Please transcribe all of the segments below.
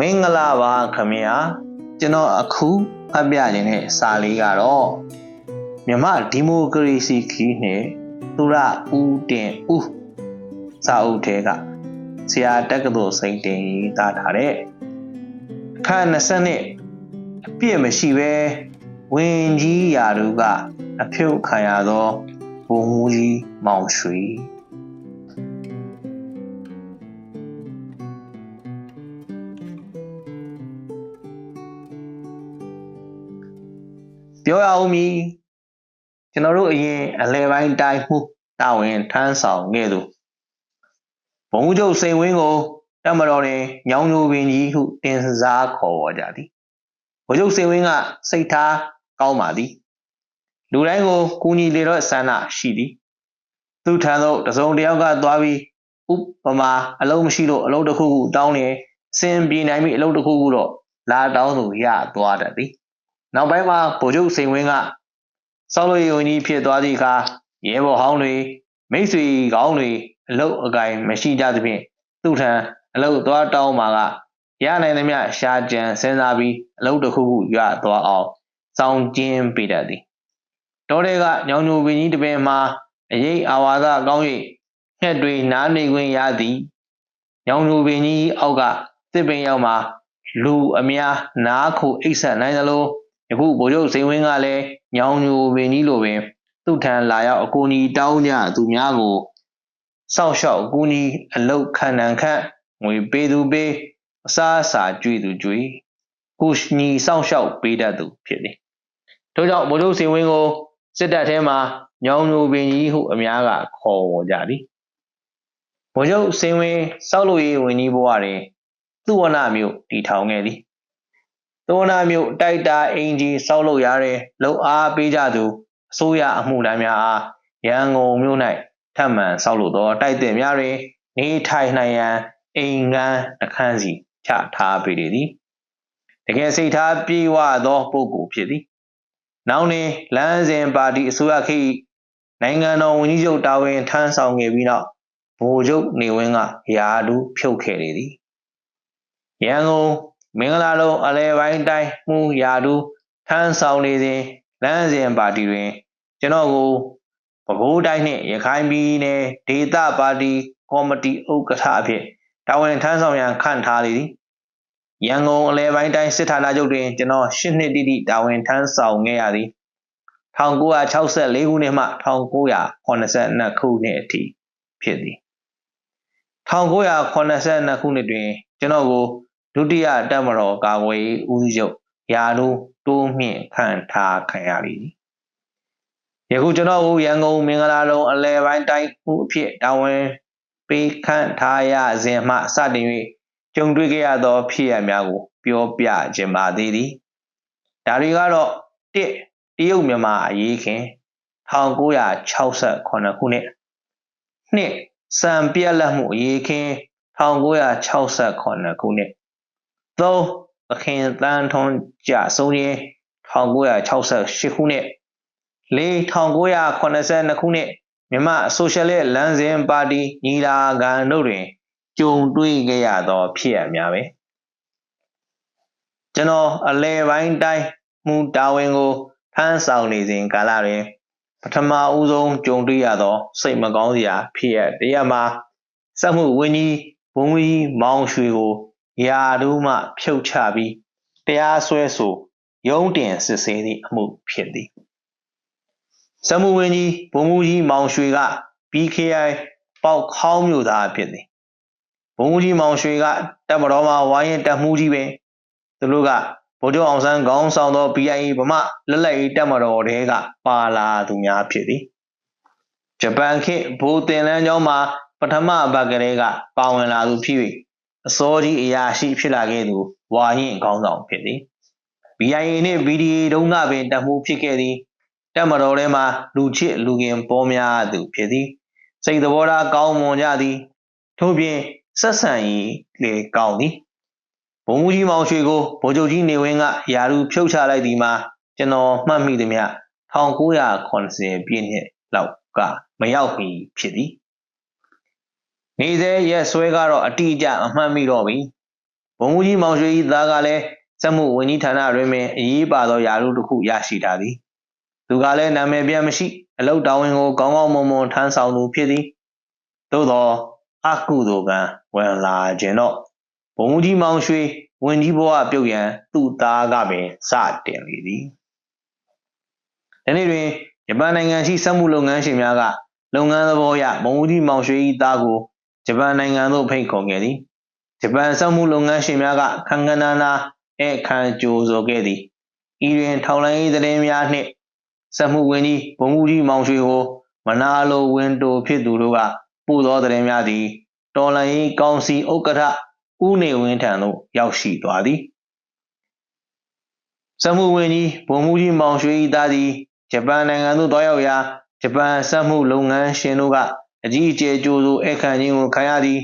မင်္ဂလာပါခင်ဗျာကျွန်တော်အခုဖတ်ပြခြင်းတဲ့စာလေးကတော့မြမဒီမိုကရေစီခီးနဲ့သူရဦးတင်ဦးစာအုပ်ထဲကဆရာတက္ကသိုလ်စိန်တင်ရေးသားထားတဲ့အခန်း20နှစ်အပြည့်မရှိပဲဝင်ကြီးရာတို့ကအဖြုတ်ခံရသောဘုံမူကြီးမောင်ရွှေ ပြောရအောင်မည်ကျွန်တော်တို့အရင်အလဲပိုင်းတိုင်းမှုတာဝန်ထမ်းဆောင်ခဲ့သူဘုံကျုပ်စိန်ဝင်းကိုတမတော်တွင်ညောင်ညိုပင်ကြီးဟုတင်စားခေါ်ဝေါ်ကြသည်ဘုံကျုပ်စိန်ဝင်းကစိတ်ထားကောင်းပါသည်လူတိုင်းကိုကူညီလေတော့ဆန္ဒရှိသည်သူထံသို့တစုံတစ်ယောက်ကသွားပြီးဥပမာအလုံးမရှိလို့အလုံးတစ်ခုခုတောင်းနေစင်ပြေနိုင်ပြီအလုံးတစ်ခုခုတော့လာတောင်းသူရသွားတတ်သည် နောက်ပိုင်းမှာဗိုလ်ချုပ်စိန်ဝင်းကစောက်လို့ယုံကြီးဖြစ်သွားသည့်အခါရဲဘော်ဟောင်းတွေမိတ်ဆွေကောင်းတွေအလုတ်အကင်မရှိကြသဖြင့်သူ့ထံအလုတ်သွားတောင်းမှာကရနိုင်သမျှရှာကြံစဉ်းစားပြီးအလုတ်တစ်ခုခုရသွားအောင်စောင်းကျင်းပေးတတ်သည်တောတဲကညောင်ညိုပင်ကြီးတစ်ပင်မှာအရေးအာဝါဒကောင်း၍ငှက်တွေနားနေခွင့်ရသည်ညောင်ညိုပင်ကြီးအောက်ကတစ်ပင်ရောက်မှာလူအများနားခုအိတ်ဆက်နိုင်သလို ယခုဗိုလ်ချုပ်စိန်ဝင်းကလည်းညောင်ညိုပင်ကြီးလိုပင်သူ့ထံလာရောက်အကူအညီတောင်းကြသူများကိုစောင့်ရှောက်အကူအညီအလုတ်ခံနံခန့်ငွေပေးသူပေးအစားအစာကြွေသူကြွေကုညီစောင့်ရှောက်ပေးတတ်သူဖြစ်သည်ထို့ကြောင့်ဗိုလ်ချုပ်စိန်ဝင်းကိုစစ်တပ်ထဲမှာညောင်ညိုပင်ကြီးဟုအများကခေါ်ဝေါ်ကြသည်ဗိုလ်ချုပ်စိန်ဝင်းစောက်လို့ရေးဝင်ကြီးဘဝတွင်သူ့ဝနမြို့တည်ထောင်ခဲ့သည် သောနာမြို့တိုက်တာအင်ဂျီစောက်လုပ်ရတဲ့လုံအားပေးကြသူအစိုးရအမှုတမ်းများအားရန်ကုန်မြို့၌ထပ်မံစောက်လုပ်သောတိုက်တဲ့များတွင်နေထိုင်နိုင်ရန်အိမ်ငန်းအခန်းစီချထားပေးလေသည်တကယ်စိတ်ထားပြေဝသောပုဂ္ဂိုလ်ဖြစ်သည်နောက်တွင်လမ်းစဉ်ပါတီအစိုးရခေတ်နိုင်ငံတော်ဝန်ကြီးချုပ်တာဝန်ထမ်းဆောင်ခဲ့ပြီးနောက်ဗိုလ်ချုပ်နေဝင်းကရာထူးဖြုတ်ခဲ့လေသည်ရန်ကုန် မင်္ဂလာလုံးအလဲပိုင်းတိုင်းမှုရာထူးထမ်းဆောင်နေစဉ်လမ်းစဉ်ပါတီတွင် ကျွန်တော်ကိုပဲခူးတိုင်းနှင့်ရခိုင်ပြည်နယ်ဒေသပါတီကော်မတီဥက္ကဋ္ဌအဖြစ်တာဝန်ထမ်းဆောင်ရန်ခန့်ထားလေသည်ရန်ကုန်အလဲပိုင်းတိုင်းစစ်ဌာနချုပ်တွင်ကျွန်တော်၈နှစ်တိတိတာဝန်ထမ်းဆောင်ခဲ့ရသည်1964ခုနှစ်မှ1982ခုနှစ်အထိဖြစ်သည်1982ခုနှစ်တွင်ကျွန်တော်ကို ဒုတိယတပ်မတော်ကာကွယ်ရေးဦးစီးချုပ်ရာထူးတိုးမြင့်ခန့်ထားခံရသည်ယခုကျွန်တော်ကိုရန်ကုန်မင်္ဂလာလုံးအလဲပိုင်းတိုင်းမှုအဖြစ်တာဝန်ပေးခန့်ထားရစဉ်မှစတင်၍ကြုံတွေ့ခဲ့ရသော ဖြစ်ရပ်များကို ပြောပြခြင်းပါသေးသည်ဒါတွေကတော့1တရုတ်မြန်မာအရေးခင်1968ခုနှစ်2စံပြက်လက်မှုအရေးခင်1968ခုနှစ် 3 သခင်တန်းထွန်းကြဆုံးရင်1968ခုနှစ်4 1982ခုနှစ်မြမဆိုရှယ်လစ်လမ်းစဉ်ပါတီညီလာခံတို့တွင်ကြုံတွေ့ခဲ့ရသောဖြစ်ရများပဲကျွန်တော်အလဲပိုင်းတိုင်းမှုတာဝန်ကိုဖန်းဆောင်နေစဉ်ကာလတွင်ပထမဦးဆုံးကြုံတွေ့ရသော စိတ်မကောင်းစရာဖြစ်ရတရမှာစက်မှုဝင်းကြီးဘုံကြီးမောင်ရွှေကို ရာထူးမှဖြုတ်ချပြီးတရားစွဲဆိုရုံးတင်စစ်ဆေးသည့်အမှုဖြစ်သည်စက်မှုဝင်းကြီးဘုံမူကြီးမောင်ရွှေက BKI ပေါက်ခေါင်းမြို့သားဖြစ်သည်ဘုံမူကြီးမောင်ရွှေကတပ်မတော်မှာဝိုင်းရင်တပ်မှုကြီးပဲသူတို့ကဗိုလ်ချုပ်အောင်ဆန်းခေါင်းဆောင်သော BIA ဗမာလက်လက်ရေးတပ်မတော်တဲကပါလာသူများဖြစ်သည်ဂျပန်ခေတ်ဘိုးတင်လန်းကျောင်းမှာပထမဘက်ကလေးကပါဝင်လာသူဖြစ်၍ အစောကြီးအရာရှိဖြစ်လာခဲ့သူဝါရင်ခေါင်းဆောင်ဖြစ်သည် BIA နှင့် BDA တုန်းကပင်တပ်မှုဖြစ်ခဲ့သည်တပ်မတော်ထဲမှာလူချစ်လူခင်ပေါ်များသူဖြစ်သည်စိတ်သဘောထားကောင်းမွန်ကြသည်ထို့ပြင်ဆက်ဆံရေးလေကောင်းသည်ဘုံမူကြီးမောင်ရွှေကိုဗိုလ်ချုပ်ကြီးနေဝင်းကယာရုဖြုတ်ချလိုက်သည်မှာကျွန်တော်မှတ်မိသည်မြ1980ပြည့်နှစ်လောက်ကမရောက်မီဖြစ်သည် နေစေရက်ဆွဲကတော့အတိအကျအမှတ်မိတော့ပြီဘုံမူကြီးမောင်ရွှေ၏သားကလည်းစက်မှုဝန်ကြီးဌာနတွင်ပင်အရေးပါသောယာရုတစ်ခုရရှိထားသည်သူကလည်းနာမည်ပြန်မရှိအလုတ်တောင်းဝင်ကိုကောင်းကောင်းမွန်မွန်ထမ်းဆောင်သူဖြစ်သည်သို့သောအကုသိုလ်ကံဝင်လာခြင်းတော့ဘုံမူကြီးမောင်ရွှေဝင်ကြီးဘဝပြုတ်ရန်သူ့သားကပင်စတင်လေသည်ဒီနေ့တွင်ဂျပန်နိုင်ငံရှိစက်မှုလုပ်ငန်းရှင်များကလုပ်ငန်းသဘောအရဘုံမူကြီးမောင်ရွှေ၏သားကို ဂျပန်နိုင်ငံသို့ဖိတ်ခေါ်ခဲ့သည်ဂျပန်စက်မှုလုပ်ငန်းရှင်များကခန်းကနာနာဧခံကြိုဆိုခဲ့သည်ဤတွင်ထောင်လိုင်းသတင်းများနှင့်စက်မှုဝင်ကြီးဘုံမူကြီးမောင်ရွှေကိုမနာလိုဝင်တိုဖြစ်သူတို့ကပို့သောသတင်းများသည်တော်လိုင်းကောင်စီဥက္ကဋ္ဌဦးနေဝင်းထံသို့ရောက်ရှိသွားသည်စက်မှုဝင်ကြီးဘုံမူကြီးမောင်ရွှေ၏သားသည်ဂျပန်နိုင်ငံသို့တွားရောက်ရာဂျပန်စက်မှုလုပ်ငန်းရှင်တို့က အကြီးအကျယ်ကြိုးဆိုအခမ်းခြင်းကိုခံရသည်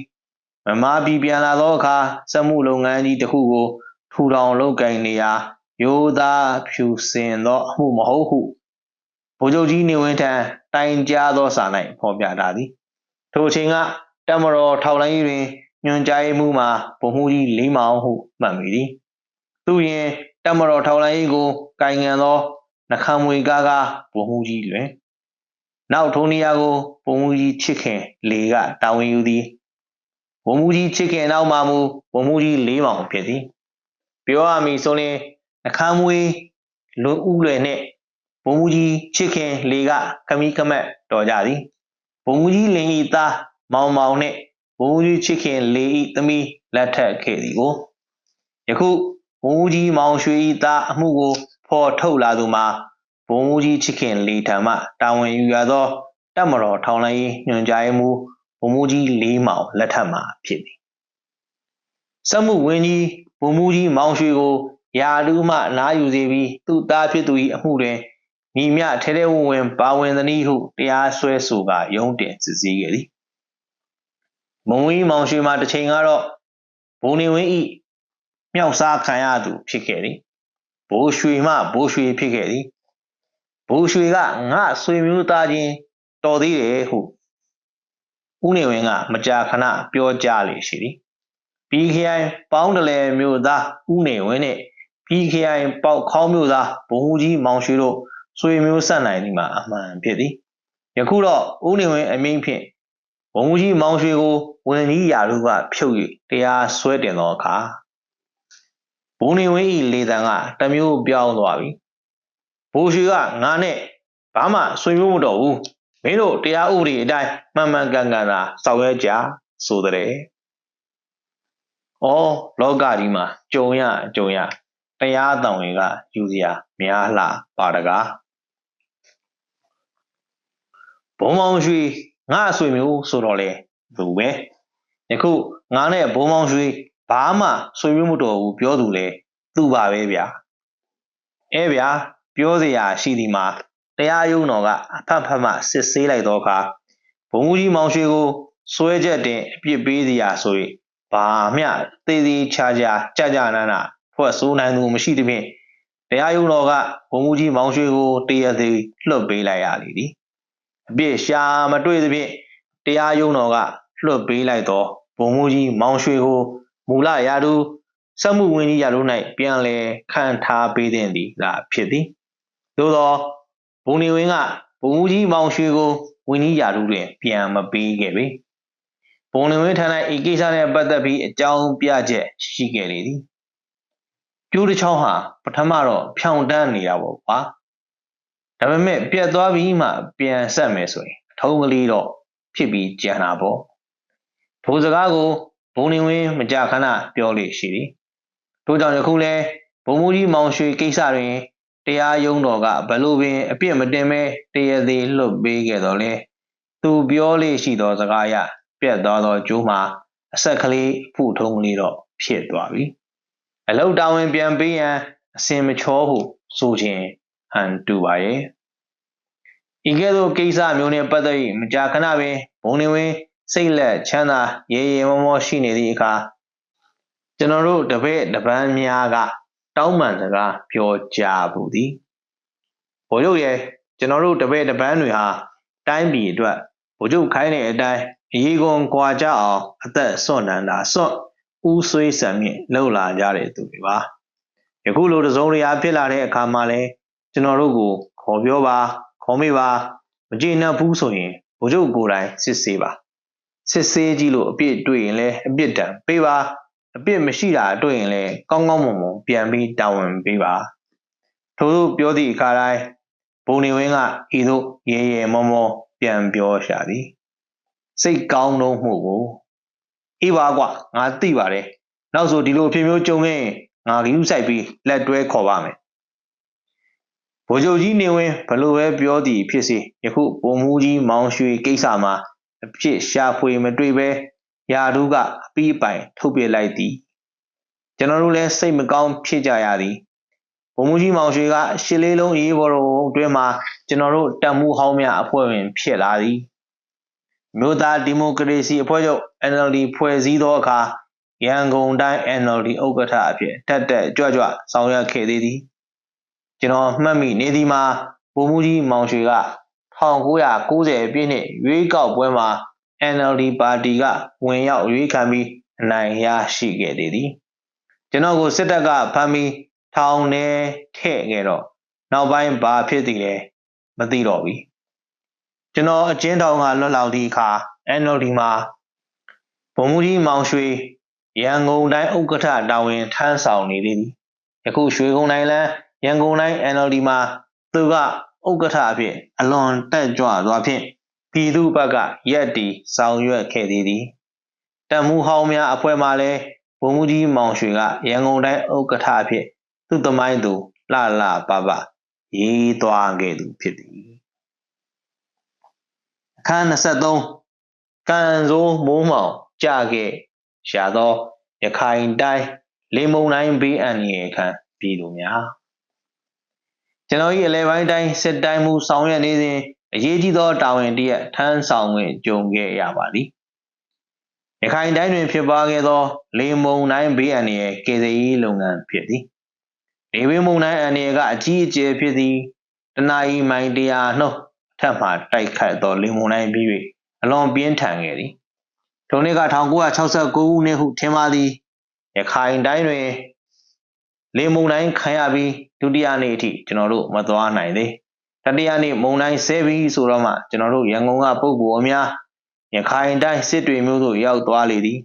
မမပြည်ပြန်လာသောအခါစက်မှုလုပ်ငန်းကြီးတစ်ခုကို ထူထောင်လုပ်ကိုင်နေရာရိုးသားဖြူစင်သောအမှုမဟုတ်ဟုဗိုလ်ချုပ်ကြီးနေဝင်းထံတိုင်ကြားသောစာ၌ဖော်ပြထားသည်ထိုအချိန်ကတမတော်ထောက်လိုင်းတွင်ညွန်ကြားမှုမှာဗိုလ်မှူးကြီးလေးမောင်ဟုမှတ်မိသည်သူရင်တမတော်ထောက်လိုင်းကိုကင်ငံသောနှခမ်းမွေကားကားဗိုလ်မှူးကြီးတွင် နောက်ထိုနေရာကိုဗိုလ်မှူးကြီးချစ်ခင်လေကတာဝန်ယူသည်ဗိုလ်မှူးကြီးချစ်ခင်နောက်မှမူဗိုလ်မှူးကြီးလေးမောင်ဖြစ်သည်ပြောရမည်ဆိုရင်နှခမ်းမွေလွန်ဥလွယ်နှင့်ဘုံမူကြီးချစ်ခင်လေကခမီးခမက်တော်ကြသည်ဘုံမူကြီးလင်ဤသားမောင်မောင်နှင့်ဘုံမူကြီးချစ်ခင်လေဤသမီးလက်ထက်ခဲ့သည်ကိုယခုဘုံမူကြီးမောင်ရွှေဤသားအမှုကိုဖော်ထုတ်လာသူမှာ ဘုံမူကြီးချစ်ခင်လေထံမှတာဝန်ယူရသောတပ်မတော်ထောင်လိုင်းညွှန်ကြားမှုဘုံမူကြီးလေးမောင်လက်ထက်မှာဖြစ်သည်စက်မှုဝင်းကြီးဘုံမူကြီးမောင်ရွှေကိုယာလူမှနားယူစေပြီးသူ့သားဖြစ်သူ၏အမှုတွင်မိမြထဲထဲဝင်ဝင်ပါဝင်သည်ဟုတရားစွဲဆိုကရုံးတင်စစ်ဆေးခဲ့သည်မုံဝီမောင်ရွှေမှာတစ်ချိန်ကတော့ဘုံနေဝင်းဤမြောက်စားခံရသူဖြစ်ခဲ့သည်ဘိုးရွှေမှဘိုးရွှေဖြစ်ခဲ့သည် ဘိုးရွှေကငါဆွေမျိုးသားချင်းတော်သေးတယ်ဟုဦးနေဝင်းကမကြာခဏပြောကြားလေရှိသည်ပြီးခိုင်ပေါင်းတလဲမျိုးသားဦးနေဝင်းနဲ့ပြီးခိုင်ပေါက်ခေါင်းမျိုးသားဘုံကြီးမောင်ရွှေတို့ဆွေမျိုးဆက်နိုင်သည်မှာအမှန်ဖြစ်သည်ယခုတော့ဦးနေဝင်းအမိန့်ဖြင့်ဘုံကြီးမောင်ရွှေကိုဝင်ကြီးရာလူကဖြုတ်၍တရားစွဲတင်သောအခါဘုံနေဝင်း၏လေတံကတမျိုးပြောင်းသွားပြီ ဘိုးရွှေကငါနဲ့ဘာမှဆွေမျိုးမတော်ဘူးမင်းတို့တရားဥပဒေအတိုင်းမှန်မှန်ကန်ကန်သာဆောင်ရွက်ကြဆိုတဲ့။အော်လောကကြီးမှာကြုံရကြုံရတရားတောင်တွေကယူစရာများလှပါတကား။ဘုံမောင်ရွှေငါအဆွေမျိုးဆိုတော့လေသူပဲယခုငါနဲ့ဘုံမောင်ရွှေဘာမှဆွေမျိုးမတော်ဘူးပြောသူလေသူပါပဲဗျာအဲဗျာ ပြောစရာရှိဒီမှာတရားရုံးတော်ကအဖတ်ဖတ်မှစစ်ဆေးလိုက်တော့အခါဘုံကြီးမောင်ရွှေကိုစွဲချက်တင်အပြစ်ပေးစရာဆိုရင်ဘာမျှသေးသေးချာချာကြကြနာနာဖွဲ့ဆိုးနိုင်သူမရှိသဖြင့်တရားရုံးတော်ကဘုံကြီးမောင်ရွှေကိုတရားသေးလွှတ်ပေးလိုက်ရလေသည်အပြစ်ရှာမတွေ့သဖြင့်တရားရုံးတော်ကလွှတ်ပေးလိုက်သောဘုံမူကြီးမောင်ရွှေကိုမူလရာထူးစက်မှုဝင်ကြီးရာထူး၌ပြန်လည်ခံထားပေးတဲ့သည်သာဖြစ်သည် သို့သောဘုံနေဝင်းကဘုံမူကြီးမောင်ရွှေကိုဝင်ကြီးရာထူးတွင် ပြန်မပေးခဲ့ပေဘုံနေဝင်းထံ၌ဤကိစ္စနှင့်ပတ်သက်ပြီးအကြောင်းပြချက်ရှိခဲ့လေသည်ကျိုးတစ်ချောင်းဟာပထမတော့ဖြောင်တန်းနေတာပေါ့ကွာဒါပေမဲ့ပြတ်သွားပြီးမှပြန်ဆက်မယ်ဆိုရင်အထုံးကလေးတော့ဖြစ်ပြီးကြံတာပေါ့ထိုစကားကိုဘုံနေဝင်းမကြခဏပြောလေရှိသည်ထို့ကြောင့်ယခုလဲဘုံမူကြီးမောင်ရွှေကိစ္စတွင် တရားရုံးတော်ကဘလို့ပင်အပြစ်မတင်မဲတရားသေးလွတ်ပေးခဲ့တော်လဲသူပြောလေရှိသောစကားအရပြတ်သွားသောကျိုးမှာအဆက်ကလေးဖုထုံးကလေးတော့ဖြစ်သွားပြီအလုတ်တာဝန်ပြန်ပေးရန်အစင်မချောဟုဆိုခြင်းဟန်တူပါရဲ့ဤကဲ့သို့ကိစ္စမျိုးနှင့်ပတ်သက်၍မကြာခဏပင်ဘုံနေဝင်စိတ်လက်ချမ်းသာရေရေမောမောရှိနေသည့်အခါကျွန်တော်တို့တပည့်တပန်းများက တောင်းပန်စကားပြောကြဘူးသည်ဘိုလ်ချုပ်ရဲ့ကျွန်တော်တို့တပည့်တပန်းတွေဟာတိုင်းပြည်အတွက်ဘိုလ်ချုပ်ခိုင်းတဲ့အတိုင်းအရေးကုန်ကြွာကြအောင်အသက်စွန့်နန်းတာစွန့်ဦးဆွေးဆံမြင့်လှုပ်လာကြတဲ့သူတွေပါယခုလိုတစုံတရာဖြစ်လာတဲ့အခါမှာလဲကျွန်တော်တို့ကိုခေါ်ပြောပါခေါ်မေးပါမကြည်နပ်ဘူးဆိုရင်ဘုချုပ်ကိုယ်တိုင်စစ်ဆေးပါစစ်ဆေးကြည့်လို့အပြစ်တွေ့ရင်လည်းအပြစ်ဒဏ်ပေးပါ အပြစ်မရှိတာတွေ့ရင်လည်းကောင်းကောင်းမွန်မွန်ပြန်ပြီးတာဝန်ပေးပါထို့သို့ပြောသည့်အခါတိုင်းဘုံနေဝင်းကဤသို့ရေရေမောမောပြန်ပြောရှာသည်စိတ်ကောင်းတော့မှုကိုအေးပါကွာငါသိပါတယ်နောက်ဆိုဒီလိုအဖြစ်မျိုးကြုံခဲ့ရင်ငါဂယူးဆိုင်ပြီးလက်တွဲခေါ်ပါမယ်ဗိုလ်ချုပ်ကြီးနေဝင်ဘလို့ပဲပြောသည်ဖြစ်စေယခုပုံမူကြီးမောင်ရွှေကိစ္စမှာအဖြစ်ရှာဖွေမတွေ့ပဲ ယာဒုကအပီးပိုင်ထုတ်ပြလိုက်သည်ကျွန်တော်တို့လည်းစိတ်မကောင်းဖြစ်ကြရသည်ဘုံမူကြီးမောင်ရွှေကရှစ်လေးလုံးအေးဘော်တော်အတွင်းမှာကျွန်တော်တို့တန်မှုဟောင်းများအဖွဲ့ဝင်ဖြစ်လာသည်မြို့သားဒီမိုကရေစီအဖွဲ့ချုပ် NLD ဖွဲ့စည်းသောအခါရန်ကုန်တိုင်း NLD ဥက္ကဋ္ဌအဖြစ်တက်တက်ကြွကြွဆောင်ရွက်ခဲ့သေးသည်ကျွန်တော်မှတ်မိနေသည်မှာဗိုလ်မှူးကြီးမောင်ရွှေက1990ပြည့်နှစ်ရွေးကောက်ပွဲမှာ NLD ပါတီကဝင်ရောက်ရွေးခံပြီးအနိုင်ရရှိခဲ့သေးသည်ကျွန်တော်ကိုစစ်တပ်ကဖမ်းပြီးထောင်ထဲထည့်ခဲ့တော့နောက်ပိုင်းဘာဖြစ်သည်လဲမသိတော့ဘူးကျွန်တော်အကျဉ်းထောင်ကလွတ်လောက်သည့်အခါ NLD မှာဗိုလ်မှူးကြီးမောင်ရွှေရန်ကုန်တိုင်းဥက္ကဋ္ဌတာဝန်ထမ်းဆောင်နေသည်ယခုရွှေကုန်းတိုင်းလန်းရန်ကုန်တိုင်း NLD မှာသူကဥက္ကဋ္ဌအဖြစ်အလွန်တက်ကြွစွာဖြင့် ပြည်သူ့ဘက်ကရက်တီဆောင်ရွက်ခဲ့သည်သည်တမှုဟောင်းများအဖွဲ့မှလည်းဘုံမူကြီးမောင်ရွှေကရန်ကုန်တိုင်းဥက္ကဋ္ဌအဖြစ်သူ့သမိုင်းသူလှလှပပရေးသွားခဲ့သူဖြစ်သည်အခန်း23ကံစိုးမိုးမောင်ကြခဲ့ရှာသောရခိုင်တိုင်းလေမုံတိုင်းဘေးအန္တရာယ်ခံပြည်သူများကျွန်တော်၏အလဲပိုင်းတိုင်းစစ်တိုင်းမှုဆောင်ရွက်နေစဉ် အရေးကြီးသောတာဝန်တရက်ထမ်းဆောင်ခွင့်ကြုံခဲ့ရပါသည်ရခိုင်တိုင်းတွင်ဖြစ်ပွားခဲ့သော လေမုံတိုင်းဘေးအန္တရာယ်ကေဇီလုပ်ငန်းဖြစ်သည်လေဘေးမုံတိုင်းအန္တရာယ်ကအကြီးအကျယ်ဖြစ်သည်တနအီမိုင်တရာနှုတ်အထက်မှတိုက်ခတ်သောလေမုံတိုင်းပြီး၍အလွန်ပြင်းထန်ခဲ့သည်ထိုနှစ်က1969ခုနှစ်ဟုထင်ပါသည်ရခိုင်တိုင်းတွင်လေမုန်တိုင်းခံရပြီးဒုတိယနေ့အထိကျွန်တော်တို့မသွားနိုင်သေး တတိယနေ့မုန်တိုင်းဆဲပြီးဆိုတော့မှကျွန်တော်တို့ရန်ကုန်ကပုဂ္ဂိုလ်အများရခိုင်တိုင်းစစ်တွေမျိုးသို့ရောက်သွားလေသည်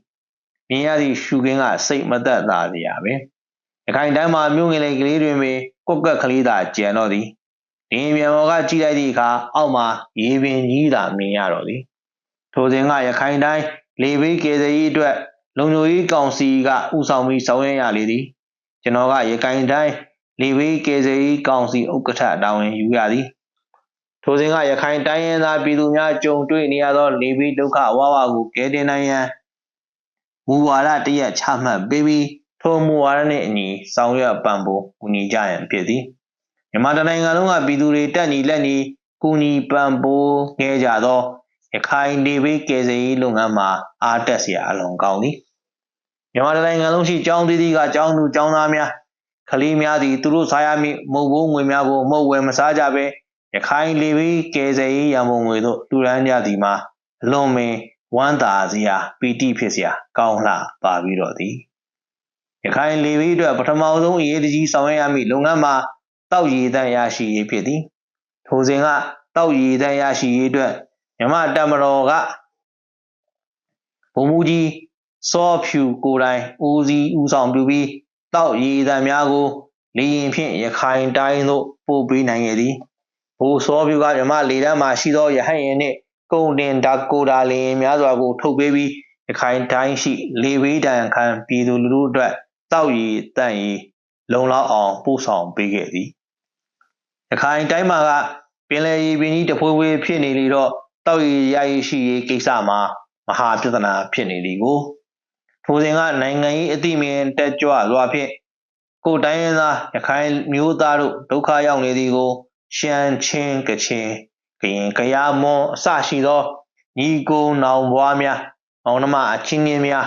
မြင်ရသည့်ရှုခင်းကစိတ်မသက်သာစရာပဲရခိုင်တိုင်းမှာမြို့ငယ်လေးကလေးတွင်ပင်ကွက်ကက်ကလေးသာကျန်တော့သည်ဒီမြန်ပေါ်ကကြည့်လိုက်သည့်အခါအောက်မှာရေပင်ကြီးသာမြင်ရတော့သည်ထိုစဉ်ကရခိုင်တိုင်းလေဘေးကေစရေးအတွက်လုံခြုံရေးကောင်စီကဥဆောင်ပြီးဆောင်ရွက်ရလေသည်ကျွန်တော်ကရခိုင်တိုင်း လေဘေးကေစရေးကောင်စီဥက္ကဋ္ဌတာဝန်ယူရသည်ထိုစဉ်ကရခိုင်တိုင်းရင်းသားပြည်သူများကြုံတွေ့နေရသောလေဘေးဒုက္ခဝါဝကိုကယ်တင်နိုင်ရန်မူဝါဒတရက်ချမှတ်ပေးပြီးထိုမူဝါဒနှင့်အညီဆောင်ရွက်ပံ့ပိုးကူညီကြရန်ဖြစ်သည်မြန်မာနိုင်ငံလုံးကပြည်သူတွေတက်ညီလက်ညီကူညီပံ့ပိုးခဲ့ကြသောရခိုင်နေဘေးကယ်ဆယ်ရေးလုပ်ငန်းမှာအားတက်စရာအလွန်ကောင်းသည်မြန်မာနိုင်ငံလုံးရှိကျောင်းသီးသီးကကျောင်းသူကျောင်းသားများ ကလေးများသည်သူတို့စားရမည့်မုတ်ဘိုးငွေများကိုမုတ်ဝယ်မစားကြဘဲရခိုင်လေဘေးကယ်ဆယ်ရေးရန်ပုံငွေတို့တူရန်ကြသည်မှာအလွန်ပင်ဝမ်းသာစရာပီတိဖြစ်စရာကောင်းလှပါပြီးတော့သည်ရခိုင်လေဘေးအတွက်ပထမဆုံးအရေးကြီးဆောင်ရွက်ရမည့်လုပ်ငန်းမှာတောက်ရည်တန်ရရှိရေးဖြစ်သည်ထိုစဉ်ကတောက်ရည်တန်ရရှိရေးအတွက်မြမတပ်မတော်ကဘုံမူကြီးစောဖြူကိုယ်တိုင်ဦးစီးဦးဆောင်ပြုပြီး တောက်ရည်တံများကိုလေရင်ဖြင့်ရခိုင်တိုင်းသို့ပို့ပေးနိုင်ခဲ့သည်ဘိုးစောဖြူကမြမလေတန်းမှာရှိသောရဟတ်ရင်နှင့်ကုန်တင်ဓာကိုဒါလင်များစွာကိုထုတ်ပေးပြီးရခိုင်တိုင်းရှိ လေဝေးတန်ခံပြည်သူလူထုအတွက်တောက်ရည်တန့်ရည်လုံလောက်အောင်ပို့ဆောင်ပေးခဲ့သည်ရခိုင်တိုင်းမှာကပင်လယ်ရေပင်ကြီးတဖွေးဖွေးဖြစ်နေလေတော့တောက်ရည်ရည်ရှိရေးကိစ္စမှာမဟာပြဿနာဖြစ်နေသည်ကို ထိုစဉ်ကနိုင်ငံရေးအသိမြင်တက်ကြွစွာဖြင့်ကိုတိုင်းရင်းသားရခိုင်မျိုးသားတို့ဒုက္ခရောက်နေသည်ကိုရှမ်းချင်းကချင်ကရင်ကယားမွန်အစရှိသောညီကိုနောင်ဘွားများမောင်နှမအချင်းချင်းများ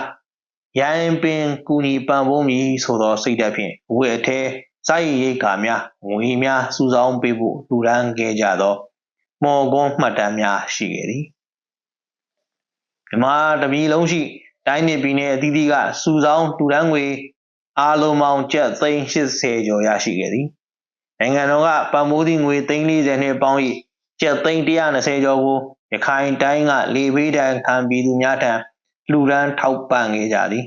ရန်ပင်ကူညီပံ့ပိုးမည်ဆိုသောစိတ်ဓာတ်ဖြင့်ဝေအထဲစိုက်ရိတ်ကာများငွေများစုဆောင်းပေးဖို့လူရန်ခဲ့ကြသောမော်ကွန်းမှတ်တမ်းများရှိခဲ့သည်မြမတပြည်လုံးရှိ တိုင်းနယ်ပြည်နယ်အသီးသီးကစုဆောင်းတူတန်းငွေအားလုံးပေါင်းကျပ်သိန်း80ကျော်ရရှိခဲ့သည်နိုင်ငံတော်ကပံ့ပိုးသည့်ငွေသိန်း40နှင့်ပေါင်း၏ကျပ်သိန်း120ကျော်ကိုရခိုင်တိုင်းကလေဘေးဒဏ်ခံပြည်သူများထံလှူဒန်းထောက်ပံ့ခဲ့ကြသည်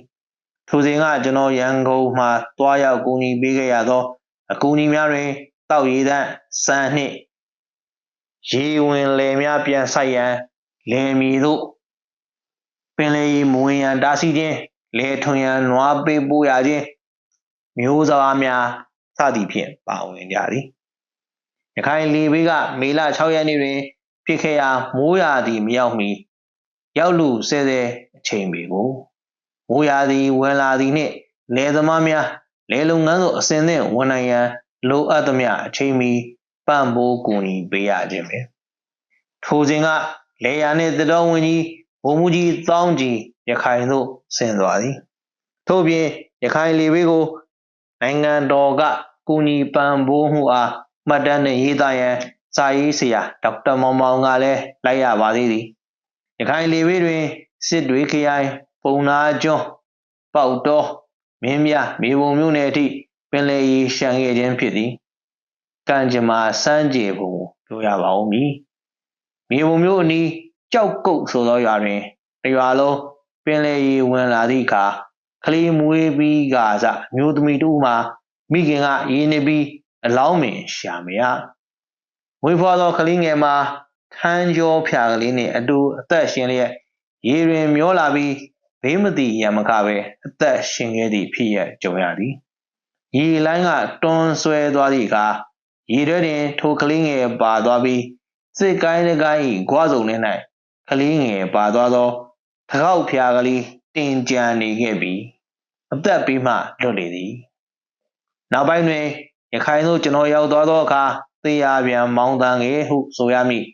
ထိုစဉ်ကကျွန်တော်ရန်ကုန်မှတွားရောက်ကူညီပေးခဲ့ရသောအကူအညီများတွင်တောက်ရည်သန့်စံနှင့်ရေဝင်လယ်များပြန်ဆိုင်ရန်လယ်မီတို့ ပင်လေမဝင်ရန်တားဆီးခြင်းလယ်ထွန်ရန်နွားပေးပို့ရခြင်းမျိုးစကားများစသည်ဖြင့်ပါဝင်ကြသည်ရခိုင်လေဘေးကမေလ6ရက်နေ့တွင်ဖြစ်ခဲ့ရာမိုးရာသီမရောက်မီရောက်လူဆဲဆဲအချိန်တွေကိုမိုးရာသီဝင်လာသည်နှင့်လယ်သမားများလယ်လုပ်ငန်းသို့အစဉ်သင့်ဝန်နိုင်ရန်လိုအပ်သမျှအချိန်မီပံ့ပိုးကူညီပေးရခြင်းပဲထိုစဉ်ကလေယာနှင့်တတော်ဝင်ကြီး ဘုံမူကြီးတောင်းကြီးရခိုင်သို့ဆင်းသွားသည်ထို့ပြင်ရခိုင်လေဘေးကိုနိုင်ငံတော်ကကူညီပံ့ပိုးမှုအားမှတ်တမ်းနှင့်ရေးသားရန်စာရေးဆရာဒေါက်တာမောင်မောင်ကလည်းလိုက်ရပါသေးသည်ရခိုင်လေဘေးတွင်စစ်တွေခရိုင်ပုံနာကျွန်းပေါက်တော်မင်းမြမြေပုံမြို့နယ်အထိပင်လယ်ရေရှမ်းခဲ့ခြင်းဖြစ်သည်ကံကြမ္မာစမ်းကြေပုံပြောရပါဦးမည်မြေပုံမြို့အနီး ကြောက်ကုတ်ဆိုသောရွာတွင်တရွာလုံးပင်လယ်ရေဝင်လာသည့်အခါကလေးမွေးပြီးကစားမျိုးသမီးတို့မှမိခင်ကရေနေပြီးအလောင်းပင်ရှာမရမွေးဖွားသောကလေးငယ်မှာခန်းကြောဖြာကလေးနှင့်အတူအသက်ရှင်လျက်ရေတွင်မျောလာပြီးဘေးမတိရံမခပဲအသက်ရှင်ခဲ့သည့်ဖြစ်ရကြုံရသည်ရေလိုင်းကတွန်းဆွဲသွားသည့်အခါရေထဲတွင်ထိုကလေးငယ်ပါသွားပြီးစစ်ကိုင်းတကိုင်းဂွစုံထဲ၌ ကလေးငယ်ပါသွားသောတကောက်ဖျားကလေးတင်ကြံနေခဲ့ပြီးအသက်ပေးမှလွတ်လေသည်နောက်ပိုင်းတွင်ရခိုင်သို့ကျွန်တော်ရောက်သွားသောအခါသေရပြန်မောင်းတန်းငယ်ဟုဆိုရမည်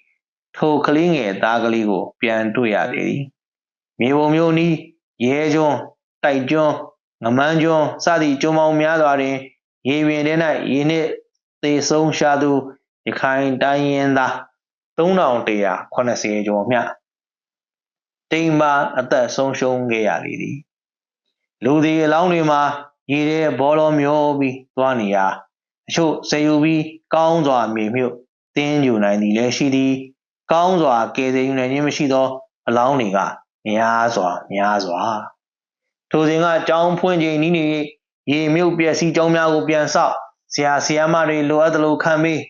ထိုကလေးငယ်သားကလေးကို ပြန်တွေ့ရသေးသည်မြေပုံမျိုးနီးရဲကျွန်းတိုက်ကျွန်းငမန်းကျွန်းစသည့်ကျွန်းပေါင်းများစွာတွင်ရေပြင်ထဲ၌ရေနှင့်သေဆုံးရှာသူရခိုင်တိုင်းရင်းသား3180ကျော်မျှတိ မ်မာအသက်ဆုံးရှုံးခဲ့ရလေသည်လူဒီအလောင်းတွေမှာရေထဲဘောလုံးမျောပြီးသွားနေရာအချို့ဆယ်ယူပြီးကောင်းစွာမြေမြုပ်တင်းယူနိုင်သည်လည်းရှိသည် ကောင်းစွာကယ်ဆယ်ယူနိုင်ခြင်းမရှိသော အလောင်းတွေကများစွာများစွာထိုစဉ်ကကြောင်းဖွင့်ချိန်နီးနေရေမြုပ်ပျက်စီးကြောင်းများကိုပြန်ဆောက်ဆရာဆရာမတွေလိုအပ်သလိုခံပေး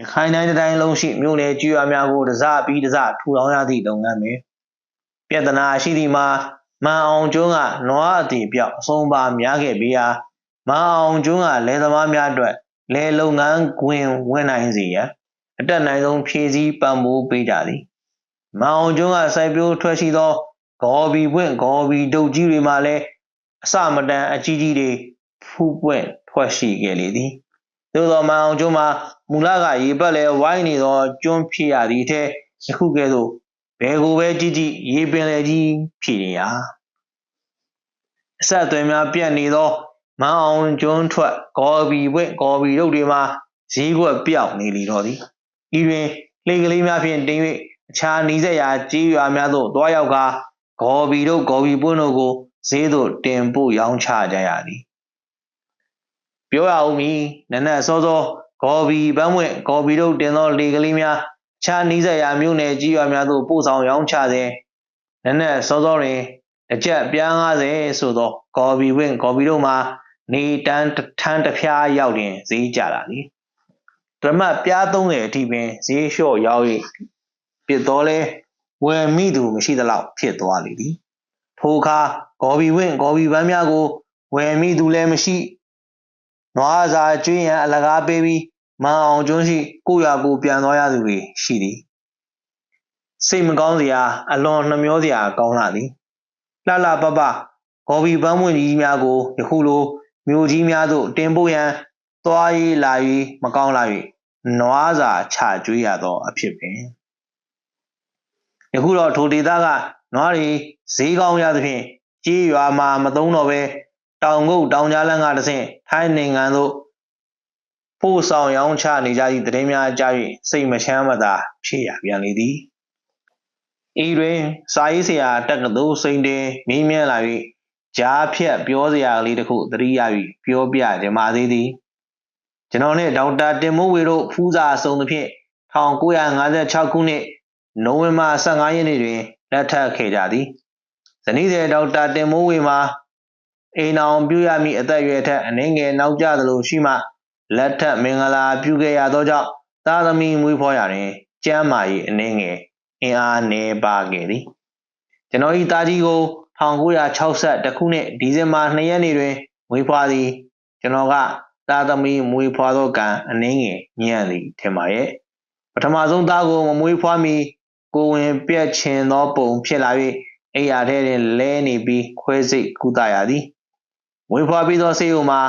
ရခိုင်တိုင်းတိုင်းလုံးရှိမြို့နယ်ကျွော်များကိုတစပြီးတစထူထောင်ရသည့်လုပ်ငန်းပဲ ပြဿနာရှိသည်မှာမန်အောင်ကျွန်းကနွားအတီပြောက်အဆုံးပါများခဲ့ပြီးဟာမန်အောင်ကျွန်းကလယ်သမားများအတွက်လယ်လုပ်ငန်းခွင်ဝင်နိုင်စေရန်အတက်နိုင်ဆုံးဖြည့်ဆည်းပံ့ပိုးပေးကြသည်မန်အောင်ကျွန်းကစိုက်ပျိုးထွက်ရှိသောဂေါ်ဘီပွင့်ဂေါ်ဘီဒုတ်ကြီးတွေမှာလည်းအစမတန်အကြီးကြီးတွေဖူးပွင့်ထွက်ရှိခဲ့လေသည်သို့သောမန်အောင်ကျွန်းမှာမူလကရေပတ်လဲဝိုင်းနေသောကျွန်းဖြစ်ရသည့်ထဲယခုကဲ့သို့ ဘယ်ကိုပဲကြည့်ကြည့်ရေပင်လေကြီးဖြစ်နေရာအဆက်အသွယ်များပြတ်နေသောမန်အောင်ကျွန်းထွက်ဂေါ်ဘီပွင့်ဂေါ်ဘီရုပ်တွေမှာဈေးကွက်ပြောက်နေလီတော့သည်ဤတွင်လှေကလေးများဖြင့်တင်၍အခြားနီးစက်ရာကြီးရွာများသို့တွားရောက်ကဂေါ်ဘီတို့ဂေါ်ဘီပွင့်တို့ကိုဈေးသို့တင်ပို့ရောင်းချကြရသည်ပြောရအောင်မီနနက်စောစောဂေါ်ဘီပန်းမွင့်ဂေါ်ဘီတို့တင်သောလေကလေးများ ခြားနီးစက်ရာမြို့နယ်ကြီးရွာများသို့ပို့ဆောင်ရောင်းချစဉ်နနက်စောစောတွင်အကျပ်ပြား90ဆိုသောဂေါ်ဘီဝင့်ဂေါ်ဘီတို့မှာနေတန်းထန်းတစ်ဖျားရောက်တွင်ဈေးကြတာလေဓမ္မပြား30အထိပင်ဈေးလျှော့ရောက်၍ပြစ်တော်လဲဝယ်မိသူမရှိသလောက်ဖြစ်သွားလေသည်ထိုအခါဂေါ်ဘီဝင့်ဂေါ်ဘီပန်းများကိုဝယ်မိသူလည်းမရှိနွားစာကျွေးရန်အလကားပေးပြီး မန်အောင်ကျွန်းရှိကိုရကိုပြန်သွားရသူတွေရှိသည်စိတ်မကောင်းစရာအလွန်နှမျောစရာကောင်းလာသည်လှလှပပဂေါ်ဘီပန်းမွင့်ကြီးများကိုယခုလိုမြို့ကြီးများသို့တင်ပို့ရန်သွားရေးလာရေးမကောင်းလာ၍နွားစာချကျွေးရသောအဖြစ်ပင်ယခုတော့ထိုဒေသကနွားတွေဈေးကောင်းရသဖြင့်ကြီးရွာမှာမသုံးတော့ဘဲတောင်ကုတ်တောင်ကြားလန်းကတဆင့်ထိုင်းနိုင်ငံသို့ ပို့ဆောင်ရောင်းချနေကြသည့်သတင်းများကြား၍စိတ်မချမ်းမသာဖြစ်ရပြန်လေသည်ဤတွင်စာရေးဆရာတက္ကသိုလ်စိန်တင်မြင်းမြန်းလာ၍ကြားဖြတ်ပြောစရာကလေးတစ်ခုသတိရ၍ပြောပြကြပါသေးသည်ကျွန်တော်နှင့်ဒေါက်တာတင်မိုးဝေတို့ဖူးစာဆုံးသဖြင့်1956ခုနှစ်နိုဝင်ဘာ15ရက်နေ့တွင်လက်ထပ်ခဲ့ကြသည်ဇနီးတဲ့ဒေါက်တာတင်မိုးဝေမှာအိမ်အောင်ပြုရမည့်အသက်အရွယ်ထက်အနည်းငယ်နောက်ကျသလိုရှိမှ လက်ထပ်မင်္ဂလာပြုခဲ့ရသောကြောင့်သားသမီးမွေးဖွားရာတွင်ကျမ်းမာရေးအနည်းငယ်အင်အားနည်းပါခဲ့သည်ကျွန်တော်၏သားကြီးကို1960ခုနှစ်ဒီဇင်ဘာ2ရက်နေ့တွင်မွေးဖွားသည်ကျွန်တော်ကသားသမီးမွေးဖွားသောကံအနည်းငယ်ညံ့သည်ထင်ပါရဲ့ပထမဆုံးသားကိုမမွေးဖွားမီကိုဝင်ပြက်ချင်သောပုံဖြစ်လာ၍အိယာထဲတွင်လဲနေပြီးခွဲစိတ်ကုသရသည်မွေးဖွားပြီးသောဆေးရုံမှာ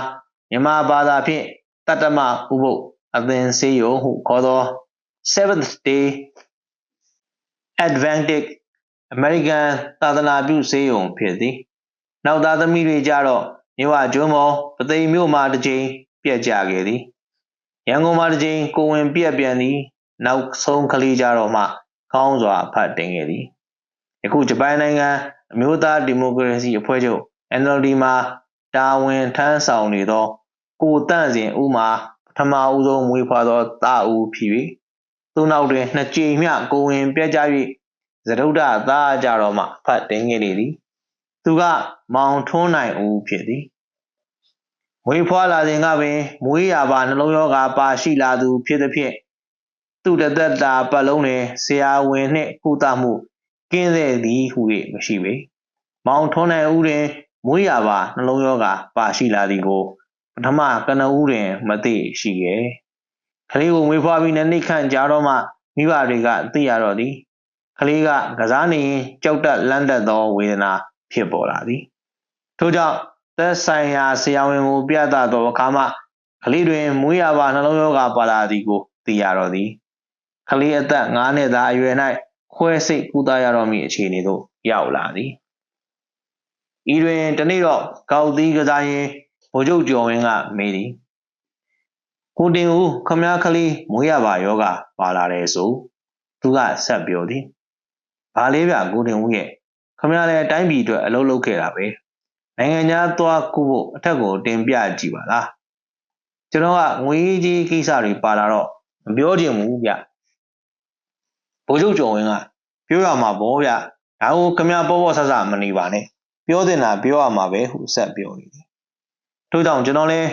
မြန်မာဘာသာဖြင့် တတ္တမဥပုပ်အသင်ဆေးရုံဟုခေါ်သော Seventh Day Adventist American သာသနာပြုဆေးရုံဖြစ်သည်နောက်သားသမီးတွေကြတော့မြဝကျွန်းပေါ်ပသိမ်မြို့မှာတစ်ကြိမ်ပြက်ကြခဲ့သည်ရန်ကုန်မှာတစ်ကြိမ်ကိုဝင်ပြက်ပြန်သည်နောက်ဆုံးကလေးကြတော့မှကောင်းစွာဖတ်တင်ခဲ့သည်ယခုဂျပန်နိုင်ငံအမျိုးသားဒီမိုကရေစီအဖွဲ့ချုပ် NLD မှာတာဝန်ထမ်းဆောင်နေသော ကိုတန့်စင်ဦးမှာပထမဦးဆုံးမွေးဖွားသောတာဦးဖြစ်၍သူနောက်တွင်နှစ်ကြိမ်မျှကိုဝင်ပြက်ကြ၍သရုဒ္ဓသားကြတော့မှဖတ်တင်ခဲ့လေသည်သူကမောင်ထွန်းနိုင်ဦးဖြစ်သည်မွေးဖွားလာစဉ်ကပင်မွေးရပါနှလုံးရောဂါပါရှိလာသူဖြစ်သည်ဖြင့်သူတသက်တာပတ်လုံးတွင်ဆရာဝန်နှင့်ကုသမှုကင်းတဲ့သည်ဟု၍မရှိပေမောင်ထွန်းနိုင်ဦးတွင်မွေးရပါနှလုံးရောဂါပါရှိလာသည်ကိုပ ထမကနဦးတွင် မသိရှိရဲ့ကလေးကိုမွေးဖွားပြီးနှစ်နှစ်ခန့်ကြာတော့မှမိဘတွေကသိရတော့သည်ကလေးကကစားနေရင်ကြောက်တက်လန့်တက်သောဝေဒနာဖြစ်ပေါ်လာသည်ထို့ကြောင့်သက်ဆိုင်ရာဆရာဝန်ကိုပြသသောအခါမှကလေးတွင်မွေးရပါနှလုံးရောဂါပါလာသည်ကိုသိရတော့သည်ကလေးအသက်9နှစ်သားအရွယ်၌ခွဲစိတ်ကုသရတော့မည့်အခြေအနေသို့ရောက်လာသည်ဤတွင်တနေ့တော့ကောက်သီးကစားရင် ဗိုလ်ချုပ်ကျော်ဝင်းကမေးသည်ကိုတင်ဦးခမည်းကလေးမွေးရပါယောဂပါလာတယ်ဆိုသူကဆက်ပြောသည်ဘာလေးဗျကိုတင်ဦးရဲ့ခမရလည်းတိုင်းပြည်အတွက်အလုပ်လုပ်ခဲ့တာပဲနိုင်ငံသားသွားကုဖို့အထက်ကိုတင်ပြကြည့်ပါလားကျွန်တော်ကငွေကြီးကိစ္စတွေပါလာတော့မပြောချင်ဘူးဗျဗိုလ်ချုပ်ကျော်ဝင်းကပြောရမှာဗောဗျဒါကိုခမရပေါ်ပေါ်ဆဆမနေပါနဲ့ပြောတင်တာပြောရမှာပဲဟုဆက်ပြောနေတယ် ထို့ကြောင့်ကျွန်တော်လည်း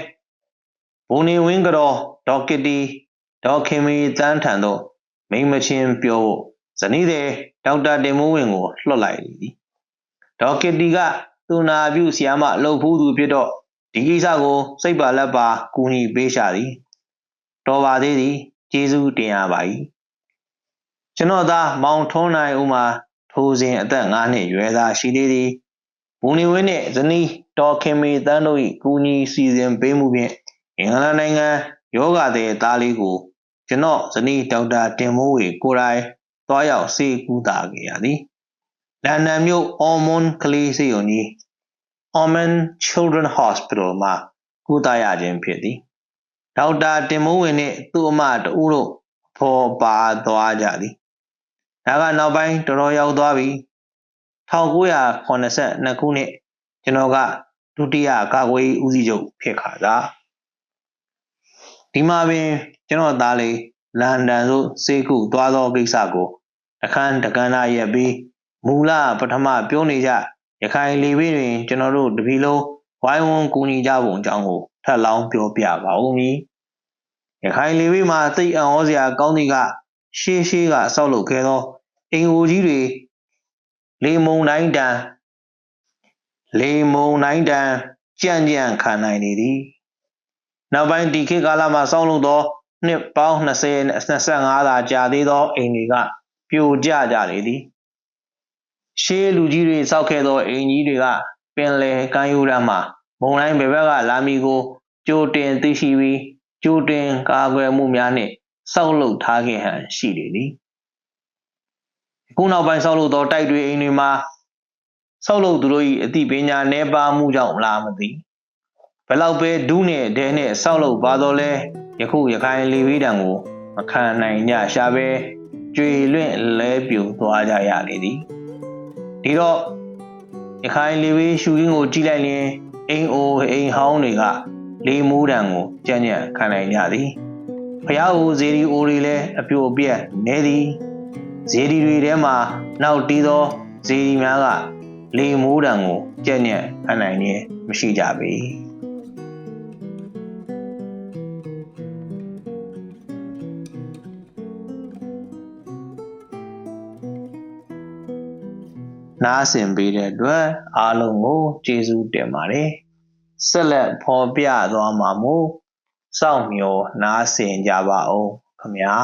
ဘုံနေဝင်းကတော့ဒေါက်ကစ်တီဒေါက်ခင်မီတန်းထန်တို့မိမချင်းပြောဖို့ဇနီးတဲ့ဒေါက်တာတင်မိုးဝင်ကိုလွှတ်လိုက်သည်ဒေါက်ကစ်တီကသူနာပြုဆီယာမလှုပ်ဖူးသူဖြစ်တော့ဒီကိစ္စကိုစိတ်ပါလက်ပါကူညီပေးရှာသည်တော်ပါသေးသည်ကျေးဇူးတင်ရပါ၏ကျွန်တော်သားမောင်ထွန်းနိုင်ဦးမှာထိုစဉ်အသက်9နှစ်ရွယ်သားရှိသေးသည်ဘူနီဝင်းနှင့်ဇနီး တော်ခင်မီတန်းတို့၏ကူညီစီစဉ်ပေးမှုဖြင့်အင်္ဂလန်နိုင်ငံယောဂတဲ့သားလေးကိုကျွန်တော်ဇနီးဒေါက်တာတင်မိုးဝေကိုယ်တိုင်သွားရောက်စေကူတာခဲ့ရသည်လန်ဒန်မြို့ Ormond ကလေးစေယုံကြီး Ormond Children Hospital မှာကုသရခြင်းဖြစ်သည်ဒေါက်တာတင်မိုးဝင်နှင့်သူ့အမတူတို့ဖော်ပါသွားကြသည်ဒါကနောက်ပိုင်းတော်တော်ရောက်သွားပြီ1982ခုနှစ်ကျွန်တော်က ဒုတိယကာကွယ်ရေးဦးစီးချုပ်ဖြစ်ခါသာဒီမှာပင်ကျွန်တော်သားလေးလန်ဒန်သို့စေကူသွားသောကိစ္စကိုအခန်းတကန်းသားရက်ပြီးမူလပထမပြောနေကြရခိုင်လေဘေးတွင်ကျွန်တော်တို့တပီလုံးဝိုင်းဝန်းကူညီကြပုံအကြောင်းကိုထပ်လောင်းပြောပြပါဦးမည်ရခိုင်လေဘေးမှာသိအံ့ဩစရာကောင်းသည်ကရှေးရှေးကဆောက်လုပ်ခဲ့သောအင်ကိုကြီးတွေလေမုံတိုင်းတန် လေမုံတိုင်းတန်ကြံ့ကြံ့ခံနိုင်နေသည်နောက်ပိုင်းဒီခေတ်ကာလမှာဆောက်လုပ်သောနှစ်ပေါင်း20 25သာကြာသေးသောအိမ်တွေကပြိုကျကြလေသည်ရှေးလူကြီးတွေစောက်ခဲ့သောအိမ်ကြီးတွေကပင်လယ်ကမ်းရိုးတန်းမှာမုံတိုင်းဘယ်ဘက်ကလာမီကိုကြိုတင်သိရှိပြီးကြိုတင်ကာကွယ်မှုများနှင့်စောက်လုပ်ထားခဲ့ဟန်ရှိလေသည်ခုနောက်ပိုင်းဆောက်လုပ်သောတိုက်တွေအိမ်တွေမှာ ဆောက်လုပ်သူတို့၏အသိပညာနှဲပါမှုကြောင့်လားမသိဘလောက်ပဲဒူးနဲ့ဒဲနဲ့ဆောက်လုပ်ပါတော့လဲယခုရခိုင်လေဝေးတံကိုမခံနိုင်ကြရှာပဲကြွေလွင့်လဲပြူသွားကြရလေသည်ဒီတော့ရခိုင်လေဝေးရှူရင်းကိုကြည့်လိုက်ရင်အိမ်အိုအိမ်ဟောင်းတွေကလေမိုးတံကိုကြံ့ကြံ့ခံနိုင်ကြသည်ဖျားအိုဇေဒီအိုတွေလည်းအပြိုအပြက်နေသည်ဇေဒီတွေထဲမှာနောက်တီးသောဇေဒီများက လေမိုးတံကိုကြံ့ကြံ့ခံနိုင်ခြင်းမရှိကြပေနားဆင်ပေးတဲ့အတွက်အားလုံးကိုကျေးဇူးတင်ပါတယ်ဆက်လက်ဖော်ပြသွားမှာမို့စောင့်မျှော်နားဆင်ကြပါဦးခင်ဗျာ